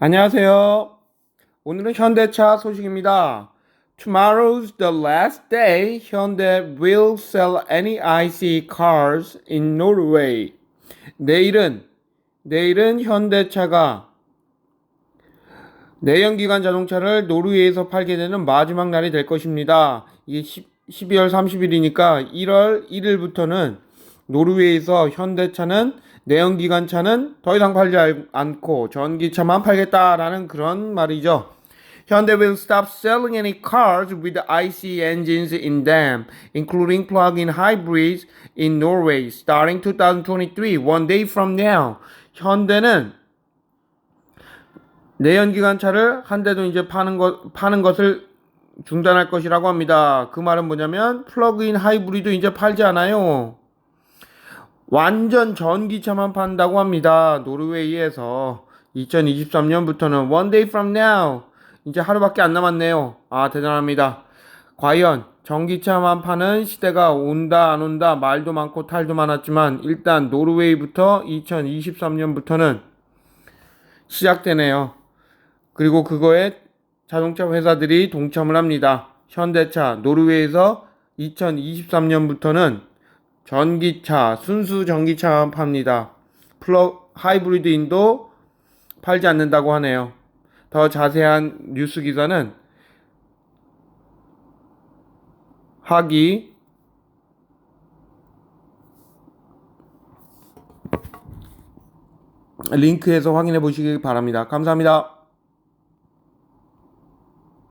안녕하세요. 오늘은 현대차 소식입니다. Tomorrow's the last day Hyundai will sell any IC cars in Norway. 내일은 내일은 현대차가 내연기관 자동차를 노르웨이에서 팔게 되는 마지막 날이 될 것입니다. 이게 10, 12월 30일이니까 1월 1일부터는 노르웨이에서 현대차는 내연기관 차는 더 이상 팔지 알- 않고 전기차만 팔겠다라는 그런 말이죠. Hyundai will stop selling any cars with IC engines in them, including plug-in hybrids in Norway, starting 2023, one day from now. 현대는 내연기관 차를 한 대도 이제 파는 것 파는 것을 중단할 것이라고 합니다. 그 말은 뭐냐면 플러그인 하이브리드 이제 팔지 않아요. 완전 전기차만 판다고 합니다. 노르웨이에서 2023년부터는 one day from now 이제 하루밖에 안 남았네요. 아 대단합니다. 과연 전기차만 파는 시대가 온다 안 온다 말도 많고 탈도 많았지만 일단 노르웨이부터 2023년부터는 시작되네요. 그리고 그거에 자동차 회사들이 동참을 합니다. 현대차 노르웨이에서 2023년부터는 전기차 순수 전기차만 팝니다. 플러 하이브리드인도 팔지 않는다고 하네요. 더 자세한 뉴스 기사는 하기 링크에서 확인해 보시기 바랍니다. 감사합니다.